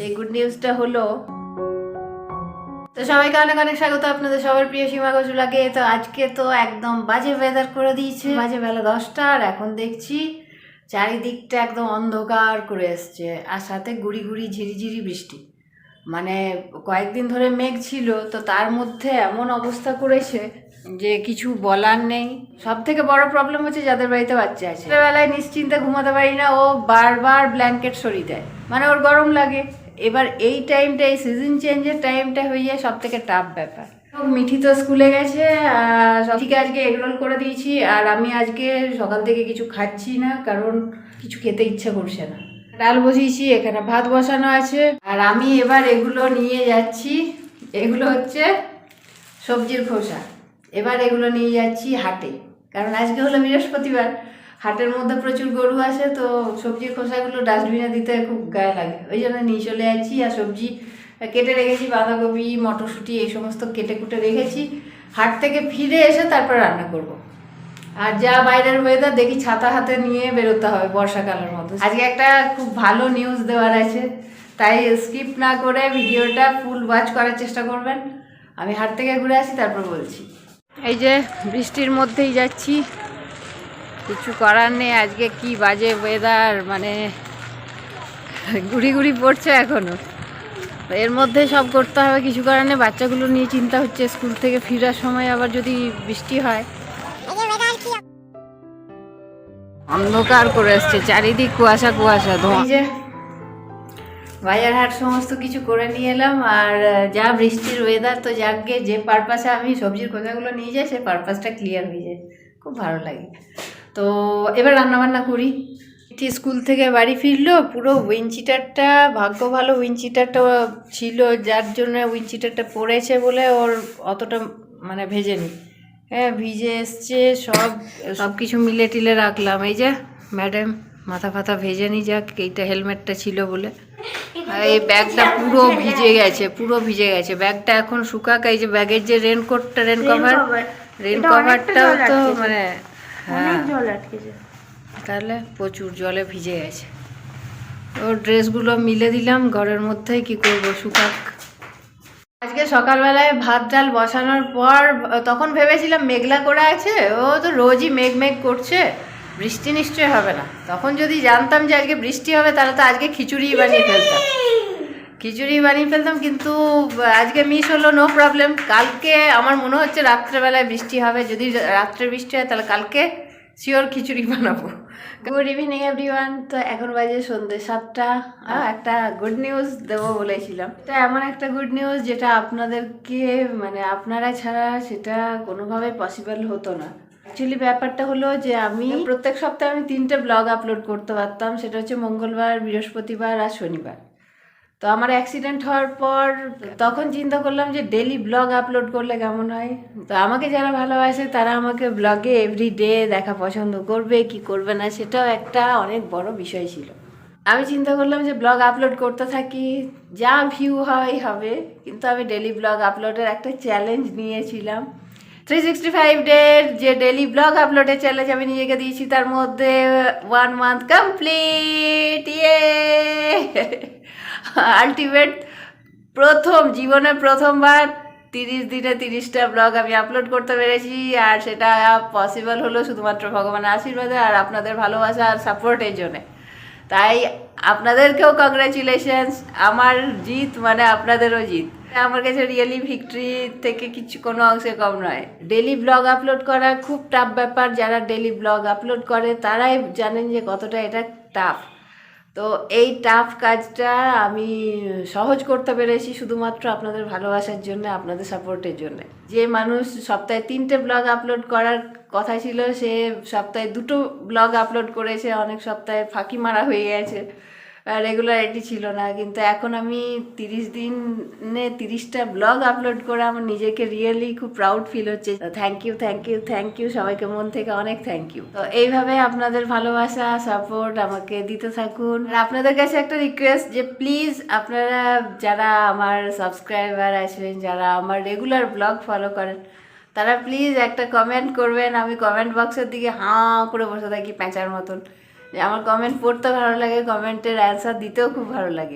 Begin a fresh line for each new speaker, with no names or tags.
সেই গুড নিউজটা হলো। তো সবাইকে অনেক অনেক স্বাগত আপনাদের সবার প্রিয় সীমা লাগে তো আজকে তো একদম বাজে ওয়েদার করে দিয়েছে। বাজে বেলা দশটা আর এখন দেখছি চারিদিকটা একদম অন্ধকার করে এসছে আর সাথে গুড়ি গুড়ি ঝিরিঝিরি বৃষ্টি। মানে কয়েকদিন ধরে মেঘ ছিল, তো তার মধ্যে এমন অবস্থা করেছে যে কিছু বলার নেই। সব থেকে বড় প্রবলেম হচ্ছে যাদের বাড়িতে বাচ্চা আছে। বেলায় নিশ্চিন্তে ঘুমাতে পারি না, ও বারবার ব্ল্যাঙ্কেট সরিয়ে দেয়। মানে ওর গরম লাগে। এবার এই টাইমটা এই সিজন চেঞ্জের টাইমটা হয়ে যায় সব থেকে টাফ ব্যাপার মিঠি তো স্কুলে গেছে আর সঠিকে আজকে এগরোল করে দিয়েছি, আর আমি আজকে সকাল থেকে কিছু খাচ্ছি না, কারণ কিছু খেতে ইচ্ছা করছে না। ডাল বসিয়েছি, এখানে ভাত বসানো আছে, আর আমি এবার এগুলো নিয়ে যাচ্ছি, এগুলো হচ্ছে সবজির খোসা। এবার এগুলো নিয়ে যাচ্ছি হাটে, কারণ আজকে হলো বৃহস্পতিবার। হাটের মধ্যে প্রচুর গরু আসে, তো সবজির খোসাগুলো ডাস্টবিনে দিতে খুব গায়ে লাগে। ওই জন্য নিয়ে চলে যাচ্ছি আর সবজি কেটে রেখেছি, বাঁধাকপি, মটরশুঁটি, এই সমস্ত কেটে কুটে রেখেছি। হাট থেকে ফিরে এসে তারপর রান্না করব। আর যা বাইরের ওয়েদার দেখি ছাতা হাতে নিয়ে বেরোতে হবে বর্ষাকালের মতো আজকে একটা খুব ভালো নিউজ দেওয়ার আছে। তাই স্কিপ না করে ভিডিওটা ফুল ওয়াচ করার চেষ্টা করবেন। আমি হাট থেকে ঘুরে আসি, তারপর বলছি। এই যে বৃষ্টির মধ্যেই যাচ্ছি। কিছু করার নেই আজকে কি বাজে ওয়েদার মানে গুড়ি গুড়ি পড়ছে এখনও। এর মধ্যে সব করতে হবে কিছু করার নেই বাচ্চাগুলো নিয়ে চিন্তা হচ্ছে স্কুল থেকে ফেরার সময় আবার যদি বৃষ্টি হয়। অন্ধকার করে আসছে চারিদিক কুয়াশা কুয়াশা ধোঁয়া। বাজার হাট সমস্ত কিছু করে নিয়ে এলাম আর যা বৃষ্টির ওয়েদার তো যাকে যে পারপাসে আমি সবজির খোঁজাগুলো নিয়ে যাই সেই পারপাসটা ক্লিয়ার হয়ে যায়। খুব ভালো লাগে। তো এবার রান্নাবান্না করি। এটি স্কুল থেকে বাড়ি ফিরলো পুরো উইঞ্চিটারটা ভাগ্য ভালো উইঞ্চিটারটা ছিল যার জন্য উইঞ্চিটারটা পড়েছে বলে ওর অতটা মানে ভেজেনি। হ্যাঁ ভিজে এসছে সব সব কিছু মিলে টিলে রাখলাম। এই যে ম্যাডাম মাথা ফাথা ভেজে নি যাক এইটা হেলমেটটা ছিল বলে। আর এই ব্যাগটা পুরো ভিজে গেছে পুরো ভিজে গেছে। ব্যাগটা এখন শুকাক এই যে ব্যাগের যে রেনকোটটা রেন কভার রেন কভারটাও তো মানে হ্যাঁ।
জল আটকেছে
তাহলে প্রচুর জলে ভিজে গেছে। ওর ড্রেসগুলো মিলে দিলাম ঘরের মধ্যে কি করব শুকাক। আজকে সকালবেলায় ভাত ডাল বসানোর পর তখন ভেবেছিলাম মেঘলা করে আছে ও তো রোজই মেঘ মেঘ করছে বৃষ্টি নিশ্চয় হবে না। তখন যদি জানতাম যে আজকে বৃষ্টি হবে তাহলে তো আজকে খিচুড়ি বানিয়ে ফেলতাম। খিচুড়ি বানিয়ে ফেলতাম কিন্তু আজকে মিস হলো নো প্রবলেম কালকে আমার মনে হচ্ছে রাত্রেবেলায় বৃষ্টি হবে। যদি রাত্রে বৃষ্টি হয় তাহলে কালকে শিওর খিচুড়ি বানাবো। গুড ইভিনিং এভরিওয়ান তো এখন বাজে সন্ধ্যে সাতটা। আহ, একটা গুড নিউজ দেবো বলেছিলাম। এটা এমন একটা গুড নিউজ যেটা আপনাদেরকে মানে আপনারা ছাড়া সেটা কোনোভাবে পসিবল হতো না। অ্যাকচুয়ালি ব্যাপারটা হলো যে আমি প্রত্যেক সপ্তাহে আমি তিনটে ব্লগ আপলোড করতে পারতাম। সেটা হচ্ছে মঙ্গলবার বৃহস্পতিবার আর শনিবার। তো আমার অ্যাক্সিডেন্ট হওয়ার পর তখন চিন্তা করলাম যে ডেলি ব্লগ আপলোড করলে কেমন হয়? তো আমাকে যারা ভালোবাসে তারা আমাকে ব্লগে এভরি ডে দেখা পছন্দ করবে, কি করবে না সেটাও একটা অনেক বড় বিষয় ছিল। আমি চিন্তা করলাম যে ব্লগ আপলোড করতে থাকি, যা ভিউ হয় হবে। কিন্তু আমি ডেলি ব্লগ আপলোডের একটা চ্যালেঞ্জ নিয়েছিলাম। থ্রি সিক্সটি ফাইভ ডের যে ডেলি ব্লগ আপলোডের চ্যালেঞ্জ আমি নিজেকে দিয়েছি, তার মধ্যে ওয়ান মান্থ কমপ্লিট ইয়ে আলটিমেট প্রথম জীবনে প্রথমবার তিরিশ দিনে তিরিশটা ব্লগ আমি আপলোড করতে পেরেছি। আর সেটা পসিবল হলো শুধুমাত্র ভগবানের আশীর্বাদে আর আপনাদের ভালোবাসা আর সাপোর্টের জন্যে। তাই আপনাদেরকেও কংগ্রাচুলেশনস আমার জিত মানে আপনাদেরও জিত। আমার কাছে রিয়েলি ভিক্টরি থেকে কিছু কোনো অংশে কম নয়। ডেলি ব্লগ আপলোড করা খুব টাফ ব্যাপার। যারা ডেলি ব্লগ আপলোড করে, তারাই জানেন যে কতটা এটা টাফ তো এই টাফ কাজটা আমি সহজ করতে পেরেছি শুধুমাত্র আপনাদের ভালোবাসার জন্য, আপনাদের সাপোর্টের জন্য। যে মানুষ সপ্তাহে তিনটে ব্লগ আপলোড করার কথা ছিল, সে সপ্তাহে দুটো ব্লগ আপলোড করেছে, অনেক সপ্তাহে ফাঁকি মারা হয়ে গেছে। রেগুলারিটি ছিল না, কিন্তু এখন আমি তিরিশ দিনে তিরিশটা ব্লগ আপলোড করে আমার নিজেকে রিয়েলি খুব প্রাউড ফিল হচ্ছে। Thank you thank you thank you সবাইকে মন থেকে অনেক থ্যাংক ইউ তো এইভাবে আপনাদের ভালোবাসা সাপোর্ট আমাকে দিতে থাকুন। আর আপনাদের কাছে একটা রিকোয়েস্ট যে প্লিজ আপনারা যারা আমার সাবস্ক্রাইবার আছেন, যারা আমার রেগুলার ব্লগ ফলো করেন, তারা প্লিজ একটা কমেন্ট করবেন, আমি কমেন্ট বক্সের দিকে হাঁ করে বসে থাকি প্যাঁচার মতন। আমার কমেন্ট পড়তে ভালো লাগে কমেন্টের অ্যান্সার দিতেও খুব ভালো লাগে।